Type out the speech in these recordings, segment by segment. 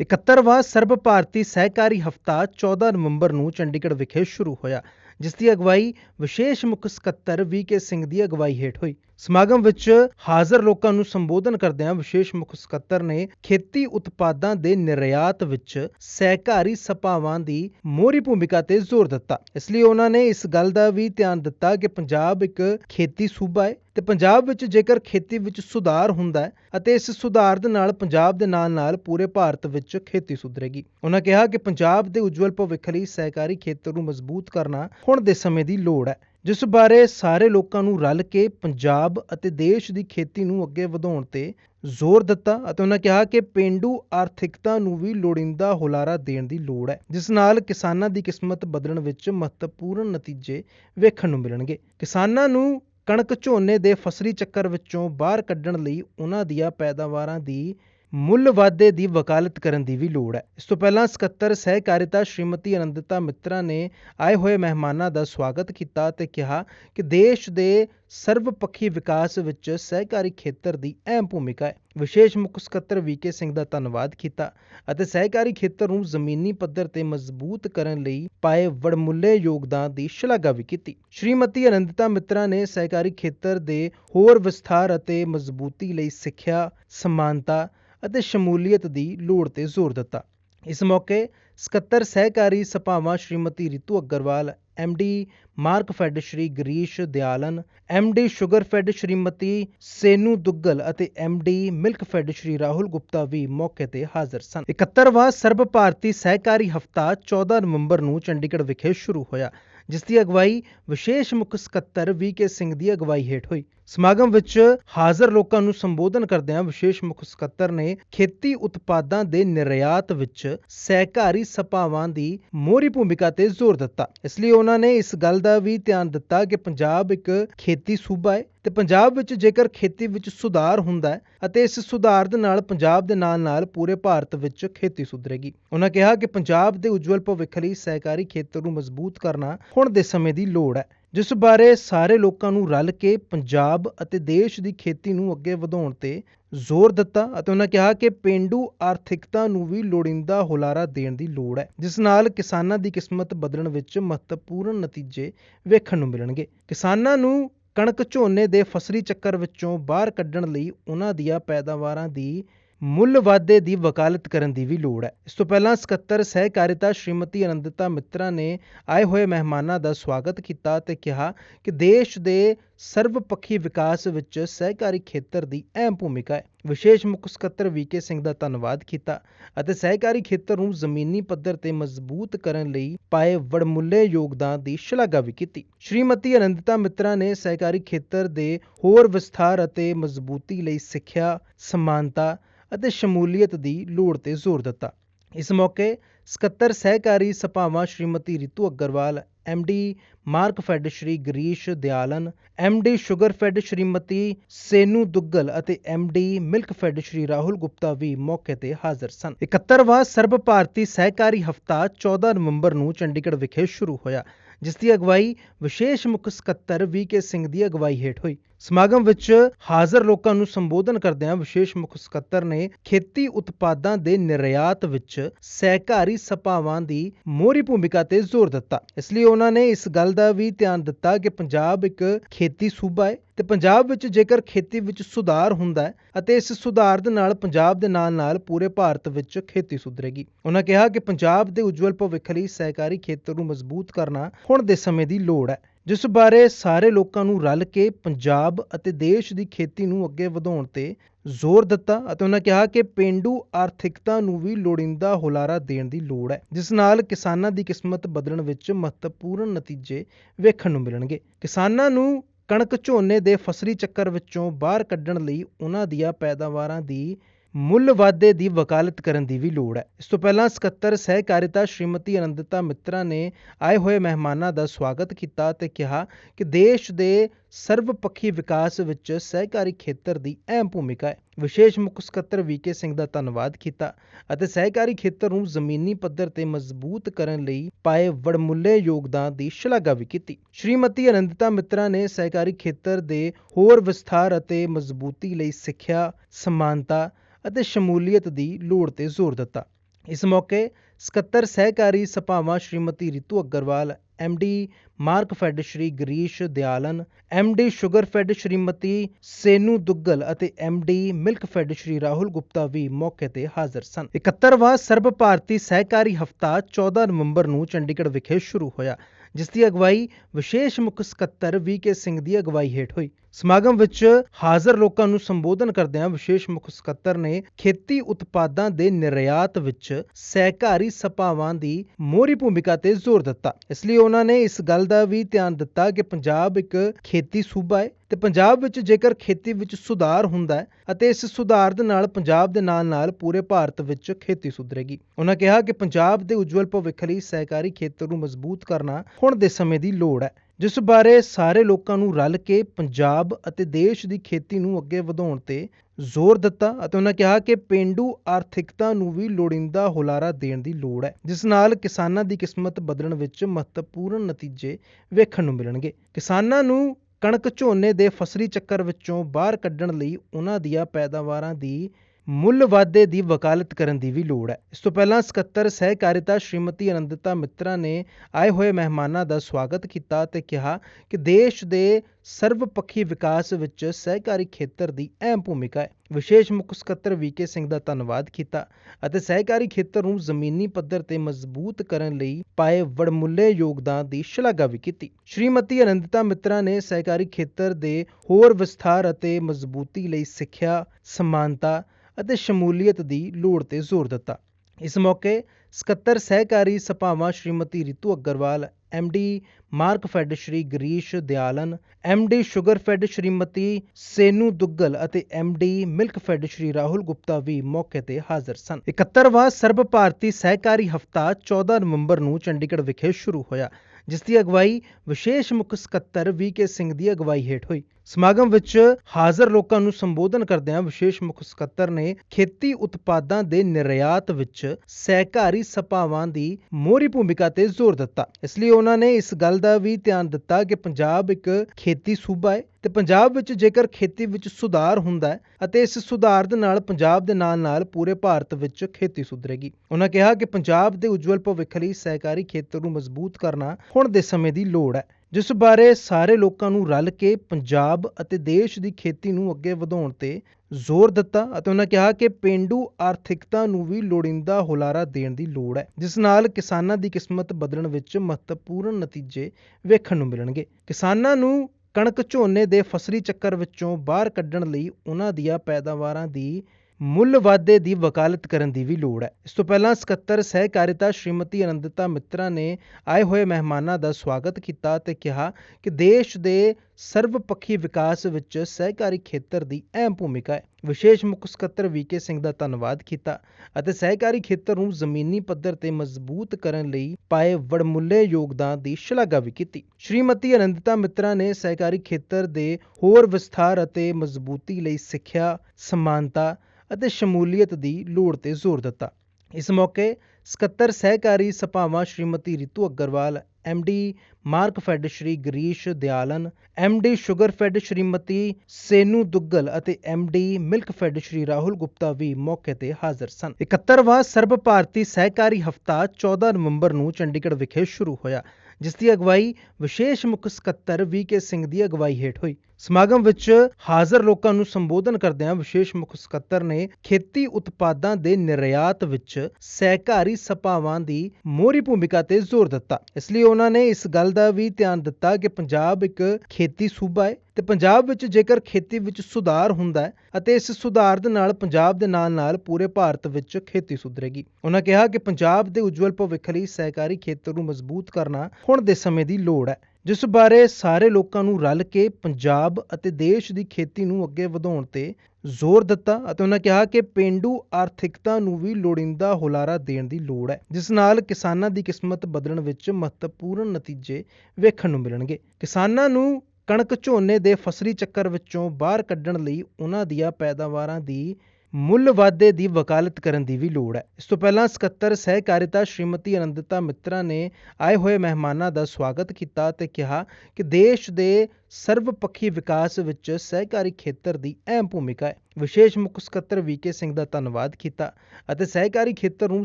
71ਵਾਂ ਸਰਬ ਭਾਰਤੀ ਸਹਿਕਾਰੀ ਹਫਤਾ 14 ਨਵੰਬਰ ਨੂੰ ਚੰਡੀਗੜ੍ਹ ਵਿਖੇ ਸ਼ੁਰੂ ਹੋਇਆ, ਜਿਸ ਦੀ ਅਗਵਾਈ ਵਿਸ਼ੇਸ਼ ਮੁੱਖ ਸਕੱਤਰ ਵੀ ਕੇ ਸਿੰਘ ਦੀ ਅਗਵਾਈ ਹੇਠ ਹੋਈ। ਸਮਾਗਮ ਵਿੱਚ ਹਾਜ਼ਰ ਲੋਕਾਂ ਨੂੰ ਸੰਬੋਧਨ ਕਰਦਿਆਂ ਵਿਸ਼ੇਸ਼ ਮੁੱਖ ਸਕੱਤਰ ਨੇ ਖੇਤੀ ਉਤਪਾਦਾਂ ਦੇ ਨਿਰਯਾਤ ਵਿੱਚ ਸਹਿਕਾਰੀ ਸਭਾਵਾਂ ਦੀ ਮੋਹਰੀ ਭੂਮਿਕਾ ਤੇ ਜ਼ੋਰ ਦਿੱਤਾ। ਇਸ ਲਈ ਉਹਨਾਂ ਨੇ ਇਸ ਗੱਲ ਦਾ ਵੀ ਧਿਆਨ ਦਿੱਤਾ ਕਿ ਪੰਜਾਬ ਇੱਕ ਖੇਤੀ ਸੂਬਾ ਹੈ ਤੇ ਪੰਜਾਬ ਵਿੱਚ ਜੇਕਰ ਖੇਤੀ ਵਿੱਚ ਸੁਧਾਰ ਹੁੰਦਾ ਹੈ ਅਤੇ ਇਸ ਸੁਧਾਰ ਦੇ ਨਾਲ ਪੰਜਾਬ ਦੇ ਨਾਲ-ਨਾਲ ਪੂਰੇ ਭਾਰਤ ਵਿੱਚ ਖੇਤੀ ਸੁਧਰੇਗੀ। ਉਹਨਾਂ ਕਿਹਾ ਕਿ ਪੰਜਾਬ ਦੇ ਉਜਵਲ ਭਵਿੱਖ ਲਈ ਸਹਿਕਾਰੀ ਖੇਤਰ ਨੂੰ ਮਜ਼ਬੂਤ ਕਰਨਾ ਹੁਣ ਦੇ ਸਮੇਂ ਦੀ ਲੋੜ ਹੈ। ਜਿਸ ਬਾਰੇ ਸਾਰੇ ਲੋਕਾਂ ਨੂੰ ਰਲ ਕੇ ਪੰਜਾਬ ਅਤੇ ਦੇਸ਼ ਦੀ ਖੇਤੀ ਨੂੰ ਅੱਗੇ ਵਧਾਉਣ ਤੇ ਜ਼ੋਰ ਦਿੱਤਾ ਅਤੇ ਉਹਨਾਂ ਕਿਹਾ ਕਿ ਪਿੰਡੂ ਆਰਥਿਕਤਾ ਨੂੰ ਵੀ ਲੋੜੀਂਦਾ ਹੁਲਾਰਾ ਦੇਣ ਦੀ ਲੋੜ ਹੈ, ਜਿਸ ਨਾਲ ਕਿਸਾਨਾਂ ਦੀ ਕਿਸਮਤ ਬਦਲਣ ਵਿੱਚ ਮਹੱਤਵਪੂਰਨ ਨਤੀਜੇ ਵੇਖਣ ਨੂੰ ਮਿਲਣਗੇ। ਕਿਸਾਨਾਂ ਨੂੰ ਕਣਕ ਝੋਨੇ ਦੇ ਫਸਲੀ ਚੱਕਰ ਵਿੱਚੋਂ ਬਾਹਰ ਕੱਢਣ ਲਈ ਉਹਨਾਂ ਦੀਆਂ ਪੈਦਾਵਾਰਾਂ ਦੀ ਮੁੱਲ ਵਾਧੇ ਦੀ ਵਕਾਲਤ ਕਰਨ ਦੀ ਵੀ ਲੋੜ ਹੈ। ਇਸ ਤੋਂ ਪਹਿਲਾਂ ਸਕੱਤਰ ਸਹਿਕਾਰਿਤਾ ਸ਼੍ਰੀਮਤੀ ਅਨੰਦਤਾ ਮਿੱਤਰਾ ਨੇ ਆਏ ਹੋਏ ਮਹਿਮਾਨਾਂ ਦਾ ਸਵਾਗਤ ਕੀਤਾ ਤੇ ਕਿਹਾ ਕਿ ਦੇਸ਼ ਦੇ ਸਰਵਪੱਖੀ ਵਿਕਾਸ ਵਿੱਚ ਸਹਿਕਾਰੀ ਖੇਤਰ ਦੀ ਅਹਿਮ ਭੂਮਿਕਾ ਹੈ। ਵਿਸ਼ੇਸ਼ ਮੁੱਖ ਸਕੱਤਰ ਵੀਕੇ ਸਿੰਘ ਦਾ ਧੰਨਵਾਦ ਕੀਤਾ ਅਤੇ ਸਹਿਕਾਰੀ ਖੇਤਰ ਨੂੰ ਜ਼ਮੀਨੀ ਪੱਧਰ ਤੇ ਮਜ਼ਬੂਤ ਕਰਨ ਲਈ ਪਾਏ ਵੜਮੁੱਲੇ ਯੋਗਦਾਨ ਦੀ ਸ਼ਲਾਘਾ ਵੀ ਕੀਤੀ। ਸ਼੍ਰੀਮਤੀ ਅਨੰਦਤਾ ਮਿੱਤਰਾ ਨੇ ਸਹਿਕਾਰੀ ਖੇਤਰ ਦੇ ਹੋਰ ਵਿਸਥਾਰ ਅਤੇ ਮਜ਼ਬੂਤੀ ਲਈ ਸਿੱਖਿਆ, ਸਮਾਨਤਾ ਅਤੇ ਸ਼ਮੂਲੀਅਤ ਦੀ ਲੋੜ ਤੇ ਜ਼ੋਰ ਦਿੱਤਾ। ਇਸ ਮੌਕੇ ਸਕੱਤਰ ਸਹਿਕਾਰੀ ਸਭਾਵਾਂ Shrimati Ritu Agarwal MD mark fed Shri Girish Dayalan MD sugar fed Shrimati Senu Duggal ਅਤੇ MD milk fed Shri Rahul Gupta ਵੀ ਮੌਕੇ ਤੇ ਹਾਜ਼ਰ ਸਨ। 71ਵਾਂ ਸਰਬ ਭਾਰਤੀ ਸਹਿਕਾਰੀ ਹਫਤਾ 14 ਨਵੰਬਰ ਨੂੰ ਚੰਡੀਗੜ੍ਹ ਵਿਖੇ ਸ਼ੁਰੂ ਹੋਇਆ, ਜਿਸ ਦੀ ਅਗਵਾਈ ਵਿਸ਼ੇਸ਼ ਮੁੱਖ ਸਕੱਤਰ ਵੀ ਕੇ ਸਿੰਘ ਦੀ ਅਗਵਾਈ ਹੇਠ ਹੋਈ। ਸਮਾਗਮ ਵਿੱਚ ਹਾਜ਼ਰ ਲੋਕਾਂ ਨੂੰ ਸੰਬੋਧਨ ਕਰਦਿਆਂ ਵਿਸ਼ੇਸ਼ ਮੁੱਖ ਸਕੱਤਰ ਨੇ ਖੇਤੀ ਉਤਪਾਦਾਂ ਦੇ ਨਿਰਯਾਤ ਵਿੱਚ ਸਹਿਕਾਰੀ ਸਭਾਵਾਂ ਦੀ ਮੋਹਰੀ ਭੂਮਿਕਾ ਤੇ ਜ਼ੋਰ ਦਿੱਤਾ। ਇਸ ਲਈ ਉਹਨਾਂ ਨੇ ਇਸ ਗੱਲ ਦਾ ਵੀ ਧਿਆਨ ਦਿੱਤਾ ਕਿ ਪੰਜਾਬ ਇੱਕ ਖੇਤੀ ਸੂਬਾ ਹੈ ਤੇ ਪੰਜਾਬ ਵਿੱਚ ਜੇਕਰ ਖੇਤੀ ਵਿੱਚ ਸੁਧਾਰ ਹੁੰਦਾ ਹੈ ਅਤੇ ਇਸ ਸੁਧਾਰ ਦੇ ਨਾਲ ਪੰਜਾਬ ਦੇ ਨਾਲ-ਨਾਲ ਪੂਰੇ ਭਾਰਤ ਵਿੱਚ ਖੇਤੀ ਸੁਧਰੇਗੀ। ਉਹਨਾਂ ਕਿਹਾ ਕਿ ਪੰਜਾਬ ਦੇ ਉਜਵਲ ਭਵਿੱਖ ਲਈ ਸਹਿਕਾਰੀ ਖੇਤਰ ਨੂੰ ਮਜ਼ਬੂਤ ਕਰਨਾ ਹੁਣ ਦੇ ਸਮੇਂ ਦੀ ਲੋੜ ਹੈ। ਜਿਸ ਬਾਰੇ ਸਾਰੇ ਲੋਕਾਂ ਨੂੰ ਰਲ ਕੇ ਪੰਜਾਬ ਅਤੇ ਦੇਸ਼ ਦੀ ਖੇਤੀ ਨੂੰ ਅੱਗੇ ਵਧਾਉਣ ਤੇ ਜ਼ੋਰ ਦਿੱਤਾ ਅਤੇ ਉਹਨਾਂ ਕਿਹਾ ਕਿ ਪਿੰਡੂ ਆਰਥਿਕਤਾ ਨੂੰ ਵੀ ਲੋੜੀਂਦਾ ਹੁਲਾਰਾ ਦੇਣ ਦੀ ਲੋੜ ਹੈ, ਜਿਸ ਨਾਲ ਕਿਸਾਨਾਂ ਦੀ ਕਿਸਮਤ ਬਦਲਣ ਵਿੱਚ ਮਹੱਤਵਪੂਰਨ ਨਤੀਜੇ ਵੇਖਣ ਨੂੰ ਮਿਲਣਗੇ। ਕਿਸਾਨਾਂ ਨੂੰ ਕਣਕ ਝੋਨੇ ਦੇ ਫਸਲੀ ਚੱਕਰ ਵਿੱਚੋਂ ਬਾਹਰ ਕੱਢਣ ਲਈ ਉਹਨਾਂ ਦੀਆਂ ਪੈਦਾਵਾਰਾਂ ਦੀ ਮੁੱਲ ਵਾਧੇ ਦੀ ਵਕਾਲਤ ਕਰਨ ਦੀ ਵੀ ਲੋੜ ਹੈ। ਇਸ ਤੋਂ ਪਹਿਲਾਂ ਸਕੱਤਰ ਸਹਿਕਾਰਿਤਾ ਸ਼੍ਰੀਮਤੀ ਅਨੰਦਤਾ ਮਿੱਤਰਾ ਨੇ ਆਏ ਹੋਏ ਮਹਿਮਾਨਾਂ ਦਾ ਸਵਾਗਤ ਕੀਤਾ ਤੇ ਕਿਹਾ ਕਿ ਦੇਸ਼ ਦੇ ਸਰਵਪੱਖੀ ਵਿਕਾਸ ਵਿੱਚ ਸਹਿਕਾਰੀ ਖੇਤਰ ਦੀ ਅਹਿਮ ਭੂਮਿਕਾ ਹੈ। ਵਿਸ਼ੇਸ਼ ਮੁੱਖ ਸਕੱਤਰ ਵੀਕੇ ਸਿੰਘ ਦਾ ਧੰਨਵਾਦ ਕੀਤਾ ਅਤੇ ਸਹਿਕਾਰੀ ਖੇਤਰ ਨੂੰ ਜ਼ਮੀਨੀ ਪੱਧਰ ਤੇ ਮਜ਼ਬੂਤ ਕਰਨ ਲਈ ਪਾਏ ਵਡਮੁੱਲੇ ਯੋਗਦਾਨ ਦੀ ਸ਼ਲਾਘਾ ਵੀ ਕੀਤੀ। ਸ਼੍ਰੀਮਤੀ ਅਨੰਦਤਾ ਮਿੱਤਰਾ ਨੇ ਸਹਿਕਾਰੀ ਖੇਤਰ ਦੇ ਹੋਰ ਵਿਸਥਾਰ ਅਤੇ ਮਜ਼ਬੂਤੀ ਲਈ ਸਿੱਖਿਆ, ਸਮਾਨਤਾ ਅਤੇ ਸ਼ਮੂਲੀਅਤ ਦੀ ਲੋੜ ਤੇ ਜ਼ੋਰ ਦਿੱਤਾ। ਇਸ ਮੌਕੇ ਸਕੱਤਰ ਸਹਿਕਾਰੀ ਸਭਾਵਾਂ Shrimati Ritu Agarwal MD Markfed Shri Girish Dialan MD Sugarfed Shrimati Senu Duggal ਅਤੇ MD milk fed Shri Rahul Gupta ਵੀ ਮੌਕੇ ਤੇ ਹਾਜ਼ਰ ਸਨ। 71ਵਾਂ ਸਰਬ ਭਾਰਤੀ ਸਹਿਕਾਰੀ ਹਫਤਾ 14 ਨਵੰਬਰ ਨੂੰ ਚੰਡੀਗੜ੍ਹ ਵਿਖੇ ਸ਼ੁਰੂ ਹੋਇਆ, ਜਿਸ ਦੀ ਅਗਵਾਈ ਵਿਸ਼ੇਸ਼ ਮੁੱਖ ਸਕੱਤਰ ਵੀ ਕੇ ਸਿੰਘ ਦੀ ਅਗਵਾਈ ਹੇਠ ਹੋਈ। ਸਮਾਗਮ ਵਿੱਚ ਹਾਜ਼ਰ ਲੋਕਾਂ ਨੂੰ ਸੰਬੋਧਨ ਕਰਦਿਆਂ ਵਿਸ਼ੇਸ਼ ਮੁੱਖ ਸਕੱਤਰ ਨੇ ਖੇਤੀ ਉਤਪਾਦਾਂ ਦੇ ਨਿਰਯਾਤ ਵਿੱਚ ਸਹਿਕਾਰੀ ਸਭਾਵਾਂ ਦੀ ਮੋਹਰੀ ਭੂਮਿਕਾ ਤੇ ਜ਼ੋਰ ਦਿੱਤਾ। ਇਸ ਲਈ ਉਹਨਾਂ ਨੇ ਇਸ ਗੱਲ ਦਾ ਵੀ ਧਿਆਨ ਦਿੱਤਾ ਕਿ ਪੰਜਾਬ ਇੱਕ ਖੇਤੀ ਸੂਬਾ ਹੈ ਤੇ ਪੰਜਾਬ ਵਿੱਚ ਜੇਕਰ ਖੇਤੀ ਵਿੱਚ ਸੁਧਾਰ ਹੁੰਦਾ ਹੈ ਅਤੇ ਇਸ ਸੁਧਾਰ ਦੇ ਨਾਲ ਪੰਜਾਬ ਦੇ ਨਾਲ-ਨਾਲ ਪੂਰੇ ਭਾਰਤ ਵਿੱਚ ਖੇਤੀ ਸੁਧਰੇਗੀ। ਉਹਨਾਂ ਕਿਹਾ ਕਿ ਪੰਜਾਬ ਦੇ ਉਜਵਲ ਭਵਿੱਖ ਲਈ ਸਹਿਕਾਰੀ ਖੇਤਰ ਨੂੰ ਮਜ਼ਬੂਤ ਕਰਨਾ ਹੁਣ ਦੇ ਸਮੇਂ ਦੀ ਲੋੜ ਹੈ। ਜਿਸ ਬਾਰੇ ਸਾਰੇ ਲੋਕਾਂ ਨੂੰ ਰਲ ਕੇ ਪੰਜਾਬ ਅਤੇ ਦੇਸ਼ ਦੀ ਖੇਤੀ ਨੂੰ ਅੱਗੇ ਵਧਾਉਣ ਤੇ ਜ਼ੋਰ ਦਿੱਤਾ ਅਤੇ ਉਹਨਾਂ ਕਿਹਾ ਕਿ ਪਿੰਡੂ ਆਰਥਿਕਤਾ ਨੂੰ ਵੀ ਲੋੜੀਂਦਾ ਹੁਲਾਰਾ ਦੇਣ ਦੀ ਲੋੜ ਹੈ, ਜਿਸ ਨਾਲ ਕਿਸਾਨਾਂ ਦੀ ਕਿਸਮਤ ਬਦਲਣ ਵਿੱਚ ਮਹੱਤਵਪੂਰਨ ਨਤੀਜੇ ਵੇਖਣ ਨੂੰ ਮਿਲਣਗੇ। ਕਿਸਾਨਾਂ ਨੂੰ ਕਣਕ ਝੋਨੇ ਦੇ ਫਸਲੀ ਚੱਕਰ ਵਿੱਚੋਂ ਬਾਹਰ ਕੱਢਣ ਲਈ ਉਹਨਾਂ ਦੀਆਂ ਪੈਦਾਵਾਰਾਂ ਦੀ ਮੁੱਲ ਵਾਧੇ ਦੀ ਵਕਾਲਤ ਕਰਨ ਦੀ ਵੀ ਲੋੜ ਹੈ। ਇਸ ਤੋਂ ਪਹਿਲਾਂ ਸਕੱਤਰ ਸਹਿਕਾਰਿਤਾ ਸ਼੍ਰੀਮਤੀ ਅਨੰਦਤਾ ਮਿੱਤਰਾ ਨੇ ਆਏ ਹੋਏ ਮਹਿਮਾਨਾਂ ਦਾ ਸਵਾਗਤ ਕੀਤਾ ਤੇ ਕਿਹਾ ਕਿ ਦੇਸ਼ ਦੇ ਸਰਵਪੱਖੀ ਵਿਕਾਸ ਵਿੱਚ ਸਹਿਕਾਰੀ ਖੇਤਰ ਦੀ ਅਹਿਮ ਭੂਮਿਕਾ ਹੈ। ਵਿਸ਼ੇਸ਼ ਮੁੱਖ ਸਕੱਤਰ ਵੀਕੇ ਸਿੰਘ ਦਾ ਧੰਨਵਾਦ ਕੀਤਾ ਅਤੇ ਸਹਿਕਾਰੀ ਖੇਤਰ ਨੂੰ ਜ਼ਮੀਨੀ ਪੱਧਰ ਤੇ ਮਜ਼ਬੂਤ ਕਰਨ ਲਈ ਪਾਏ ਵਡਮੁੱਲੇ ਯੋਗਦਾਨ ਦੀ ਸ਼ਲਾਘਾ ਵੀ ਕੀਤੀ। ਸ਼੍ਰੀਮਤੀ ਅਨੰਦਤਾ ਮਿੱਤਰਾ ਨੇ ਸਹਿਕਾਰੀ ਖੇਤਰ ਦੇ ਹੋਰ ਵਿਸਥਾਰ ਅਤੇ ਮਜ਼ਬੂਤੀ ਲਈ ਸਿੱਖਿਆ, ਸਮਾਨਤਾ ਅਤੇ ਸ਼ਮੂਲੀਅਤ ਦੀ ਲੋੜ ਤੇ ਜ਼ੋਰ ਦਿੱਤਾ। ਇਸ ਮੌਕੇ ਸਕੱਤਰ ਸਹਿਕਾਰੀ ਸਭਾਵਾਂ ਸ਼੍ਰੀਮਤੀ ਰਿਤੂ ਅਗਰਵਾਲ ਐਮਡੀ ਮਾਰਕਫੈਡ ਸ਼੍ਰੀ ਗਰੀਸ਼ ਦਿਆਲਨ ਐਮਡੀ ਸ਼ੂਗਰਫੈਡ ਸ਼੍ਰੀਮਤੀ ਸੇਨੂ ਦੁੱਗਲ ਅਤੇ ਐਮਡੀ ਮਿਲਕਫੈਡ ਸ਼੍ਰੀ ਰਾਹੁਲ ਗੁਪਤਾ ਵੀ ਮੌਕੇ ਤੇ ਹਾਜ਼ਰ ਸਨ। 71ਵਾਂ ਸਰਬ ਭਾਰਤੀ ਸਹਿਕਾਰੀ ਹਫਤਾ 14 ਨਵੰਬਰ ਨੂੰ ਚੰਡੀਗੜ੍ਹ ਵਿਖੇ ਸ਼ੁਰੂ ਹੋਇਆ, ਜਿਸ ਦੀ ਅਗਵਾਈ ਵਿਸ਼ੇਸ਼ ਮੁੱਖ ਸਕੱਤਰ ਵੀ ਕੇ ਸਿੰਘ ਦੀ ਅਗਵਾਈ ਹੇਠ ਹੋਈ। ਸਮਾਗਮ ਵਿੱਚ ਹਾਜ਼ਰ ਲੋਕਾਂ ਨੂੰ ਸੰਬੋਧਨ ਕਰਦਿਆਂ ਵਿਸ਼ੇਸ਼ ਮੁੱਖ ਸਕੱਤਰ ਨੇ ਖੇਤੀ ਉਤਪਾਦਾਂ ਦੇ ਨਿਰਯਾਤ ਵਿੱਚ ਸਹਿਕਾਰੀ ਸਭਾਵਾਂ ਦੀ ਮੋਹਰੀ ਭੂਮਿਕਾ ਤੇ ਜ਼ੋਰ ਦਿੱਤਾ। ਇਸ ਲਈ ਉਹਨਾਂ ਨੇ ਇਸ ਗੱਲ ਦਾ ਵੀ ਧਿਆਨ ਦਿੱਤਾ ਕਿ ਪੰਜਾਬ ਇੱਕ ਖੇਤੀ ਸੂਬਾ ਹੈ ਤੇ ਪੰਜਾਬ ਵਿੱਚ ਜੇਕਰ ਖੇਤੀ ਵਿੱਚ ਸੁਧਾਰ ਹੁੰਦਾ ਹੈ ਅਤੇ ਇਸ ਸੁਧਾਰ ਦੇ ਨਾਲ ਪੰਜਾਬ ਦੇ ਨਾਲ-ਨਾਲ ਪੂਰੇ ਭਾਰਤ ਵਿੱਚ ਖੇਤੀ ਸੁਧਰੇਗੀ। ਉਹਨਾਂ ਕਿਹਾ ਕਿ ਪੰਜਾਬ ਦੇ ਉਜਵਲ ਭਵਿੱਖ ਲਈ ਸਹਿਕਾਰੀ ਖੇਤਰ ਨੂੰ ਮਜ਼ਬੂਤ ਕਰਨਾ ਹੁਣ ਦੇ ਸਮੇਂ ਦੀ ਲੋੜ ਹੈ। ਜਿਸ ਬਾਰੇ ਸਾਰੇ ਲੋਕਾਂ ਨੂੰ ਰਲ ਕੇ ਪੰਜਾਬ ਅਤੇ ਦੇਸ਼ ਦੀ ਖੇਤੀ ਨੂੰ ਅੱਗੇ ਵਧਾਉਣ ਤੇ ਜ਼ੋਰ ਦਿੱਤਾ ਅਤੇ ਉਹਨਾਂ ਕਿਹਾ ਕਿ ਪਿੰਡੂ ਆਰਥਿਕਤਾ ਨੂੰ ਵੀ ਲੋੜੀਂਦਾ ਹੁਲਾਰਾ ਦੇਣ ਦੀ ਲੋੜ ਹੈ, ਜਿਸ ਨਾਲ ਕਿਸਾਨਾਂ ਦੀ ਕਿਸਮਤ ਬਦਲਣ ਵਿੱਚ ਮਹੱਤਵਪੂਰਨ ਨਤੀਜੇ ਵੇਖਣ ਨੂੰ ਮਿਲਣਗੇ। ਕਿਸਾਨਾਂ ਨੂੰ ਕਣਕ ਝੋਨੇ ਦੇ ਫਸਲੀ ਚੱਕਰ ਵਿੱਚੋਂ ਬਾਹਰ ਕੱਢਣ ਲਈ ਉਹਨਾਂ ਦੀਆਂ ਪੈਦਾਵਾਰਾਂ ਦੀ ਮੁੱਲ ਵਾਧੇ ਦੀ ਵਕਾਲਤ ਕਰਨ ਦੀ ਵੀ ਲੋੜ ਹੈ। ਇਸ ਤੋਂ ਪਹਿਲਾਂ ਸਕੱਤਰ ਸਹਿਕਾਰਿਤਾ ਸ਼੍ਰੀਮਤੀ ਅਨੰਦਤਾ ਮਿੱਤਰਾ ਨੇ ਆਏ ਹੋਏ ਮਹਿਮਾਨਾਂ ਦਾ ਸਵਾਗਤ ਕੀਤਾ ਤੇ ਕਿਹਾ ਕਿ ਦੇਸ਼ ਦੇ ਸਰਵਪੱਖੀ ਵਿਕਾਸ ਵਿੱਚ ਸਹਿਕਾਰੀ ਖੇਤਰ ਦੀ ਅਹਿਮ ਭੂਮਿਕਾ ਹੈ। ਵਿਸ਼ੇਸ਼ ਮੁੱਖ ਸਕੱਤਰ ਵੀਕੇ ਸਿੰਘ ਦਾ ਧੰਨਵਾਦ ਕੀਤਾ ਅਤੇ ਸਹਿਕਾਰੀ ਖੇਤਰ ਨੂੰ ਜ਼ਮੀਨੀ ਪੱਧਰ ਤੇ ਮਜ਼ਬੂਤ ਕਰਨ ਲਈ ਪਾਏ ਵਡਮੁੱਲੇ ਯੋਗਦਾਨ ਦੀ ਸ਼ਲਾਘਾ ਵੀ ਕੀਤੀ। ਸ਼੍ਰੀਮਤੀ ਅਨੰਦਤਾ ਮਿੱਤਰਾ ਨੇ ਸਹਿਕਾਰੀ ਖੇਤਰ ਦੇ ਹੋਰ ਵਿਸਥਾਰ ਅਤੇ ਮਜ਼ਬੂਤੀ ਲਈ ਸਿੱਖਿਆ, ਸਮਾਨਤਾ ਅਤੇ ਸ਼ਮੂਲੀਅਤ ਦੀ ਲੋੜ ਤੇ ਜ਼ੋਰ ਦਿੱਤਾ। ਇਸ ਮੌਕੇ ਸਕੱਤਰ ਸਹਿਕਾਰੀ ਸਭਾਵਾਂ ਸ਼੍ਰੀਮਤੀ ਰਿਤੂ ਅਗਰਵਾਲ ਐਮਡੀ ਮਾਰਕਫੈਡ ਸ਼੍ਰੀ ਗਰੀਸ਼ ਦਿਆਲਨ ਐਮਡੀ ਸ਼ੂਗਰਫੈਡ ਸ਼੍ਰੀਮਤੀ ਸੇਨੂ ਦੁੱਗਲ ਅਤੇ ਐਮਡੀ ਮਿਲਕਫੈਡ ਸ਼੍ਰੀ ਰਾਹੁਲ ਗੁਪਤਾ ਵੀ ਮੌਕੇ ਤੇ ਹਾਜ਼ਰ ਸਨ। 71ਵਾਂ ਸਰਬ ਭਾਰਤੀ ਸਹਿਕਾਰੀ ਹਫਤਾ 14 ਨਵੰਬਰ ਨੂੰ ਚੰਡੀਗੜ੍ਹ ਵਿਖੇ ਸ਼ੁਰੂ ਹੋਇਆ। ਜਿਸ ਦੀ ਅਗਵਾਈ ਵਿਸ਼ੇਸ਼ ਮੁੱਖ ਸਕੱਤਰ ਵੀ ਕੇ ਸਿੰਘ ਦੀ ਅਗਵਾਈ ਹੇਠ ਹੋਈ। ਸਮਾਗਮ ਵਿੱਚ ਹਾਜ਼ਰ ਲੋਕਾਂ ਨੂੰ ਸੰਬੋਧਨ ਕਰਦਿਆਂ ਵਿਸ਼ੇਸ਼ ਮੁੱਖ ਸਕੱਤਰ ਨੇ ਖੇਤੀ ਉਤਪਾਦਾਂ ਦੇ ਨਿਰਯਾਤ ਵਿੱਚ ਸਹਿਕਾਰੀ ਸਭਾਵਾਂ ਦੀ ਮੋਹਰੀ ਭੂਮਿਕਾ ਤੇ ਜ਼ੋਰ ਦਿੱਤਾ। ਇਸ ਲਈ ਉਹਨਾਂ ਨੇ ਇਸ ਗੱਲ ਦਾ ਵੀ ਧਿਆਨ ਦਿੱਤਾ ਕਿ ਪੰਜਾਬ ਇੱਕ ਖੇਤੀ ਸੂਬਾ ਹੈ। ਤੇ ਪੰਜਾਬ ਵਿੱਚ ਜੇਕਰ ਖੇਤੀ ਵਿੱਚ ਸੁਧਾਰ ਹੁੰਦਾ ਹੈ ਅਤੇ ਇਸ ਸੁਧਾਰ ਦੇ ਨਾਲ ਪੰਜਾਬ ਦੇ ਨਾਲ-ਨਾਲ ਪੂਰੇ ਭਾਰਤ ਵਿੱਚ ਖੇਤੀ ਸੁਧਰੇਗੀ। ਉਹਨਾਂ ਕਿਹਾ ਕਿ ਪੰਜਾਬ ਦੇ ਉਜਵਲ ਭਵਿੱਖ ਲਈ ਸਹਿਕਾਰੀ ਖੇਤਰ ਨੂੰ ਮਜ਼ਬੂਤ ਕਰਨਾ ਹੁਣ ਦੇ ਸਮੇਂ ਦੀ ਲੋੜ ਹੈ, ਜਿਸ ਬਾਰੇ ਸਾਰੇ ਲੋਕਾਂ ਨੂੰ ਰਲ ਕੇ ਪੰਜਾਬ ਅਤੇ ਦੇਸ਼ ਦੀ ਖੇਤੀ ਨੂੰ ਅੱਗੇ ਵਧਾਉਣ ਤੇ ਜ਼ੋਰ ਦਿੱਤਾ ਅਤੇ ਉਹਨਾਂ ਕਿਹਾ ਕਿ ਪਿੰਡੂ ਆਰਥਿਕਤਾ ਨੂੰ ਵੀ ਲੋੜੀਂਦਾ ਹੁਲਾਰਾ ਦੇਣ ਦੀ ਲੋੜ ਹੈ, ਜਿਸ ਨਾਲ ਕਿਸਾਨਾਂ ਦੀ ਕਿਸਮਤ ਬਦਲਣ ਵਿੱਚ ਮਹੱਤਵਪੂਰਨ ਨਤੀਜੇ ਵੇਖਣ ਨੂੰ ਮਿਲਣਗੇ। ਕਿਸਾਨਾਂ ਨੂੰ ਕਣਕ ਝੋਨੇ ਦੇ ਫਸਲੀ ਚੱਕਰ ਵਿੱਚੋਂ ਬਾਹਰ ਕੱਢਣ ਲਈ ਉਹਨਾਂ ਦੀਆਂ ਪੈਦਾਵਾਰਾਂ ਦੀ ਮੁੱਲ ਵਾਧੇ ਦੀ ਵਕਾਲਤ ਕਰਨ ਦੀ ਵੀ ਲੋੜ ਹੈ। ਇਸ ਤੋਂ ਪਹਿਲਾਂ ਸਕੱਤਰ ਸਹਿਕਾਰਿਤਾ ਸ਼੍ਰੀਮਤੀ ਅਨੰਦਤਾ ਮਿੱਤਰਾ ਨੇ ਆਏ ਹੋਏ ਮਹਿਮਾਨਾਂ ਦਾ ਸਵਾਗਤ ਕੀਤਾ ਤੇ ਕਿਹਾ ਕਿ ਦੇਸ਼ ਦੇ ਸਰਵਪੱਖੀ ਵਿਕਾਸ ਵਿੱਚ ਸਹਿਕਾਰੀ ਖੇਤਰ ਦੀ ਅਹਿਮ ਭੂਮਿਕਾ ਹੈ। ਵਿਸ਼ੇਸ਼ ਮੁੱਖ ਸਕੱਤਰ ਵੀਕੇ ਸਿੰਘ ਦਾ ਧੰਨਵਾਦ ਕੀਤਾ ਅਤੇ ਸਹਿਕਾਰੀ ਖੇਤਰ ਨੂੰ ਜ਼ਮੀਨੀ ਪੱਧਰ ਤੇ ਮਜ਼ਬੂਤ ਕਰਨ ਲਈ ਪਾਏ ਵਡਮੁੱਲੇ ਯੋਗਦਾਨ ਦੀ ਸ਼ਲਾਘਾ ਵੀ ਕੀਤੀ। ਸ਼੍ਰੀਮਤੀ ਅਨੰਦਤਾ ਮਿੱਤਰਾ ਨੇ ਸਹਿਕਾਰੀ ਖੇਤਰ ਦੇ ਹੋਰ ਵਿਸਥਾਰ ਅਤੇ ਮਜ਼ਬੂਤੀ ਲਈ ਸਿੱਖਿਆ, ਸਮਾਨਤਾ ਅਤੇ ਸ਼ਮੂਲੀਅਤ ਦੀ ਲੋੜ ਤੇ ਜ਼ੋਰ ਦਿੱਤਾ। ਇਸ ਮੌਕੇ ਸਕੱਤਰ ਸਹਿਕਾਰੀ ਸਭਾਵਾਂ ਸ਼੍ਰੀਮਤੀ ਰਿਤੂ ਅਗਰਵਾਲ ਐਮਡੀ ਮਾਰਕਫੈਡ ਸ਼੍ਰੀ ਗਰੀਸ਼ ਦਿਆਲਨ ਐਮਡੀ ਸ਼ੂਗਰਫੈਡ ਸ਼੍ਰੀਮਤੀ ਸੇਨੂ ਦੁੱਗਲ ਅਤੇ ਐਮਡੀ ਮਿਲਕਫੈਡ ਸ਼੍ਰੀ ਰਾਹੁਲ ਗੁਪਤਾ ਵੀ ਮੌਕੇ ਤੇ ਹਾਜ਼ਰ ਸਨ। 71ਵਾਂ ਸਰਬ ਭਾਰਤੀ ਸਹਿਕਾਰੀ ਹਫਤਾ 14 ਨਵੰਬਰ ਨੂੰ ਚੰਡੀਗੜ੍ਹ ਵਿਖੇ ਸ਼ੁਰੂ ਹੋਇਆ, ਜਿਸ ਦੀ ਅਗਵਾਈ ਵਿਸ਼ੇਸ਼ ਮੁੱਖ ਸਕੱਤਰ ਵੀ ਕੇ ਸਿੰਘ ਦੀ ਅਗਵਾਈ ਹੇਠ ਹੋਈ। ਸਮਾਗਮ ਵਿੱਚ ਹਾਜ਼ਰ ਲੋਕਾਂ ਨੂੰ ਸੰਬੋਧਨ ਕਰਦਿਆਂ ਵਿਸ਼ੇਸ਼ ਮੁੱਖ ਸਕੱਤਰ ਨੇ ਖੇਤੀ ਉਤਪਾਦਾਂ ਦੇ ਨਿਰਯਾਤ ਵਿੱਚ ਸਹਿਕਾਰੀ ਸਭਾਵਾਂ ਦੀ ਮੋਹਰੀ ਭੂਮਿਕਾ ਤੇ ਜ਼ੋਰ ਦਿੱਤਾ। ਇਸ ਲਈ ਉਹਨਾਂ ਨੇ ਇਸ ਗੱਲ ਦਾ ਵੀ ਧਿਆਨ ਦਿੱਤਾ ਕਿ ਪੰਜਾਬ ਇੱਕ ਖੇਤੀ ਸੂਬਾ ਹੈ ਤੇ ਪੰਜਾਬ ਵਿੱਚ ਜੇਕਰ ਖੇਤੀ ਵਿੱਚ ਸੁਧਾਰ ਹੁੰਦਾ ਹੈ ਅਤੇ ਇਸ ਸੁਧਾਰ ਦੇ ਨਾਲ ਪੰਜਾਬ ਦੇ ਨਾਲ-ਨਾਲ ਪੂਰੇ ਭਾਰਤ ਵਿੱਚ ਖੇਤੀ ਸੁਧਰੇਗੀ। ਉਹਨਾਂ ਕਿਹਾ ਕਿ ਪੰਜਾਬ ਦੇ ਉਜਵਲ ਭਵਿੱਖ ਲਈ ਸਹਿਕਾਰੀ ਖੇਤਰ ਨੂੰ ਮਜ਼ਬੂਤ ਕਰਨਾ ਹੁਣ ਦੇ ਸਮੇਂ ਦੀ ਲੋੜ ਹੈ। ਜਿਸ ਬਾਰੇ ਸਾਰੇ ਲੋਕਾਂ ਨੂੰ ਰਲ ਕੇ ਪੰਜਾਬ ਅਤੇ ਦੇਸ਼ ਦੀ ਖੇਤੀ ਨੂੰ ਅੱਗੇ ਵਧਾਉਣ ਤੇ ਜ਼ੋਰ ਦਿੱਤਾ ਅਤੇ ਉਹਨਾਂ ਕਿਹਾ ਕਿ ਪਿੰਡੂ ਆਰਥਿਕਤਾ ਨੂੰ ਵੀ ਲੋੜੀਂਦਾ ਹੁਲਾਰਾ ਦੇਣ ਦੀ ਲੋੜ ਹੈ, ਜਿਸ ਨਾਲ ਕਿਸਾਨਾਂ ਦੀ ਕਿਸਮਤ ਬਦਲਣ ਵਿੱਚ ਮਹੱਤਵਪੂਰਨ ਨਤੀਜੇ ਵੇਖਣ ਨੂੰ ਮਿਲਣਗੇ। ਕਿਸਾਨਾਂ ਨੂੰ ਕਣਕ ਝੋਨੇ ਦੇ ਫਸਲੀ ਚੱਕਰ ਵਿੱਚੋਂ ਬਾਹਰ ਕੱਢਣ ਲਈ ਉਹਨਾਂ ਦੀਆਂ ਪੈਦਾਵਾਰਾਂ ਦੀ ਮੁੱਲ ਵਾਧੇ ਦੀ ਵਕਾਲਤ ਕਰਨ ਦੀ ਵੀ ਲੋੜ ਹੈ। ਇਸ ਤੋਂ ਪਹਿਲਾਂ ਸਕੱਤਰ ਸਹਿਕਾਰਿਤਾ ਸ਼੍ਰੀਮਤੀ ਅਨੰਦਤਾ ਮਿੱਤਰਾ ਨੇ ਆਏ ਹੋਏ ਮਹਿਮਾਨਾਂ ਦਾ ਸਵਾਗਤ ਕੀਤਾ ਤੇ ਕਿਹਾ ਕਿ ਦੇਸ਼ ਦੇ ਸਰਵਪੱਖੀ ਵਿਕਾਸ ਵਿੱਚ ਸਹਿਕਾਰੀ ਖੇਤਰ ਦੀ ਅਹਿਮ ਭੂਮਿਕਾ ਹੈ। ਵਿਸ਼ੇਸ਼ ਮੁੱਖ ਸਕੱਤਰ ਵੀਕੇ ਸਿੰਘ ਦਾ ਧੰਨਵਾਦ ਕੀਤਾ ਅਤੇ ਸਹਿਕਾਰੀ ਖੇਤਰ ਨੂੰ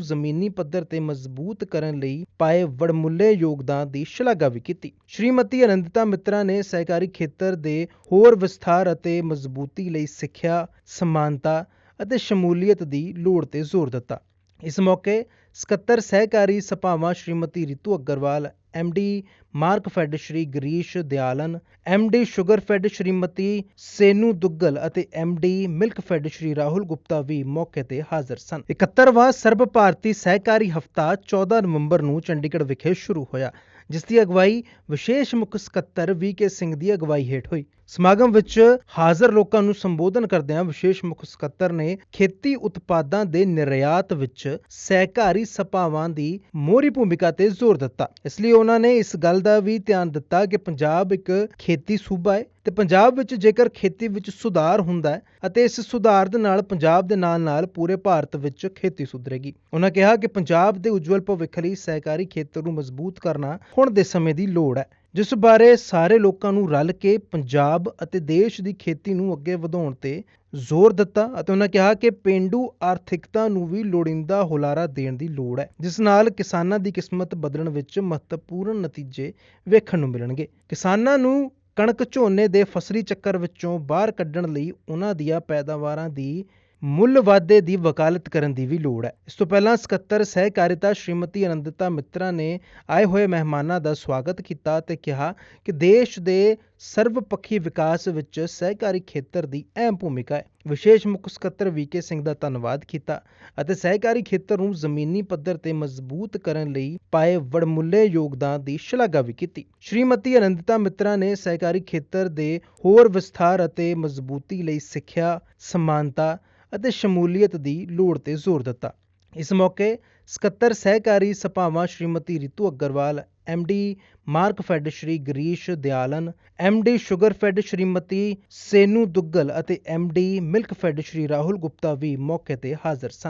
ਜ਼ਮੀਨੀ ਪੱਧਰ ਤੇ ਮਜ਼ਬੂਤ ਕਰਨ ਲਈ ਪਾਏ ਵੜਮੁੱਲੇ ਯੋਗਦਾਨ ਦੀ ਸ਼ਲਾਘਾ ਵੀ ਕੀਤੀ। ਸ਼੍ਰੀਮਤੀ ਅਨੰਦਤਾ ਮਿੱਤਰਾ ਨੇ ਸਹਿਕਾਰੀ ਖੇਤਰ ਦੇ ਹੋਰ ਵਿਸਥਾਰ ਅਤੇ ਮਜ਼ਬੂਤੀ ਲਈ ਸਿੱਖਿਆ, ਸਮਾਨਤਾ ਅਤੇ ਸ਼ਮੂਲੀਅਤ ਦੀ ਲੋੜ ਤੇ ਜ਼ੋਰ ਦਿੱਤਾ। ਇਸ ਮੌਕੇ ਸਕੱਤਰ ਸਹਿਕਾਰੀ ਸਭਾਵਾਂ Shrimati Ritu Agarwal MD mark fed Shri Girish Dayalan MD sugar fed Shrimati Senu Duggal ਅਤੇ MD milk fed Shri Rahul Gupta ਵੀ ਮੌਕੇ ਤੇ ਹਾਜ਼ਰ ਸਨ। 71ਵਾਂ ਸਰਬ ਭਾਰਤੀ ਸਹਿਕਾਰੀ ਹਫਤਾ 14 ਨਵੰਬਰ ਨੂੰ ਚੰਡੀਗੜ੍ਹ ਵਿਖੇ ਸ਼ੁਰੂ ਹੋਇਆ, ਜਿਸ ਦੀ ਅਗਵਾਈ ਵਿਸ਼ੇਸ਼ ਮੁੱਖ ਸਕੱਤਰ ਵੀਕੇ ਸਿੰਘ ਦੀ ਅਗਵਾਈ ਹੇਠ ਹੋਈ। ਸਮਾਗਮ ਵਿੱਚ ਹਾਜ਼ਰ ਲੋਕਾਂ ਨੂੰ ਸੰਬੋਧਨ ਕਰਦਿਆਂ ਵਿਸ਼ੇਸ਼ ਮੁੱਖ ਸਕੱਤਰ ਨੇ ਖੇਤੀ ਉਤਪਾਦਾਂ ਦੇ ਨਿਰਯਾਤ ਵਿੱਚ ਸਹਿਕਾਰੀ ਸਭਾਵਾਂ ਦੀ ਮੋਹਰੀ ਭੂਮਿਕਾ ਤੇ ਜ਼ੋਰ ਦਿੱਤਾ। ਇਸ ਲਈ ਉਹਨਾਂ ਨੇ ਇਸ ਗੱਲ ਦਾ ਵੀ ਧਿਆਨ ਦਿੱਤਾ ਕਿ ਪੰਜਾਬ ਇੱਕ ਖੇਤੀ ਸੂਬਾ ਹੈ ਤੇ ਪੰਜਾਬ ਵਿੱਚ ਜੇਕਰ ਖੇਤੀ ਵਿੱਚ ਸੁਧਾਰ ਹੁੰਦਾ ਹੈ ਅਤੇ ਇਸ ਸੁਧਾਰ ਦੇ ਨਾਲ ਪੰਜਾਬ ਦੇ ਨਾਲ-ਨਾਲ ਪੂਰੇ ਭਾਰਤ ਵਿੱਚ ਖੇਤੀ ਸੁਧਰੇਗੀ। ਉਹਨਾਂ ਕਿਹਾ ਕਿ ਪੰਜਾਬ ਦੇ ਉਜਵਲ ਭਵਿੱਖ ਲਈ ਸਹਿਕਾਰੀ ਖੇਤਰ ਨੂੰ ਮਜ਼ਬੂਤ ਕਰਨਾ ਹੁਣ ਦੇ ਸਮੇਂ ਦੀ ਲੋੜ ਹੈ। ਜਿਸ ਬਾਰੇ ਸਾਰੇ ਲੋਕਾਂ ਨੂੰ ਰਲ ਕੇ ਪੰਜਾਬ ਅਤੇ ਦੇਸ਼ ਦੀ ਖੇਤੀ ਨੂੰ ਅੱਗੇ ਵਧਾਉਣ ਤੇ ਜ਼ੋਰ ਦਿੱਤਾ ਅਤੇ ਉਹਨਾਂ ਕਿਹਾ ਕਿ ਪਿੰਡੂ ਆਰਥਿਕਤਾ ਨੂੰ ਵੀ ਲੋੜੀਂਦਾ ਹੁਲਾਰਾ ਦੇਣ ਦੀ ਲੋੜ ਹੈ, ਜਿਸ ਨਾਲ ਕਿਸਾਨਾਂ ਦੀ ਕਿਸਮਤ ਬਦਲਣ ਵਿੱਚ ਮਹੱਤਵਪੂਰਨ ਨਤੀਜੇ ਵੇਖਣ ਨੂੰ ਮਿਲਣਗੇ। ਕਿਸਾਨਾਂ ਨੂੰ ਕਣਕ ਝੋਨੇ ਦੇ ਫਸਲੀ ਚੱਕਰ ਵਿੱਚੋਂ ਬਾਹਰ ਕੱਢਣ ਲਈ ਉਹਨਾਂ ਦੀਆਂ ਪੈਦਾਵਾਰਾਂ ਦੀ ਮੁੱਲ ਵਾਧੇ ਦੀ ਵਕਾਲਤ ਕਰਨ ਦੀ ਵੀ ਲੋੜ ਹੈ। ਇਸ ਤੋਂ ਪਹਿਲਾਂ ਸਕੱਤਰ ਸਹਿਕਾਰਿਤਾ ਸ਼੍ਰੀਮਤੀ ਅਨੰਦਤਾ ਮਿੱਤਰਾ ਨੇ ਆਏ ਹੋਏ ਮਹਿਮਾਨਾਂ ਦਾ ਸਵਾਗਤ ਕੀਤਾ ਤੇ ਕਿਹਾ ਕਿ ਦੇਸ਼ ਦੇ ਸਰਵਪੱਖੀ ਵਿਕਾਸ ਵਿੱਚ ਸਹਿਕਾਰੀ ਖੇਤਰ ਦੀ ਅਹਿਮ ਭੂਮਿਕਾ ਹੈ। ਵਿਸ਼ੇਸ਼ ਮੁੱਖ ਸਕੱਤਰ ਵੀਕੇ ਸਿੰਘ ਦਾ ਧੰਨਵਾਦ ਕੀਤਾ ਅਤੇ ਸਹਿਕਾਰੀ ਖੇਤਰ ਨੂੰ ਜ਼ਮੀਨੀ ਪੱਧਰ ਤੇ ਮਜ਼ਬੂਤ ਕਰਨ ਲਈ ਪਾਏ ਵਡਮੁੱਲੇ ਯੋਗਦਾਨ ਦੀ ਸ਼ਲਾਘਾ ਵੀ ਕੀਤੀ। ਸ਼੍ਰੀਮਤੀ ਅਨੰਦਤਾ ਮਿੱਤਰਾ ਨੇ ਸਹਿਕਾਰੀ ਖੇਤਰ ਦੇ ਹੋਰ ਵਿਸਥਾਰ ਅਤੇ ਮਜ਼ਬੂਤੀ ਲਈ ਸਿੱਖਿਆ, ਸਮਾਨਤਾ ਅਤੇ ਸ਼ਮੂਲੀਅਤ ਦੀ ਲੋੜ ਤੇ ਜ਼ੋਰ ਦਿੱਤਾ। ਇਸ ਮੌਕੇ ਸਕੱਤਰ ਸਹਿਕਾਰੀ ਸਭਾਵਾਂ Shrimati Ritu Agarwal MD Markfed Shri Girish Dialan MD Sugarfed Shrimati Senu Duggal ਅਤੇ MD milk fed Shri Rahul Gupta ਵੀ ਮੌਕੇ ਤੇ ਹਾਜ਼ਰ ਸਨ।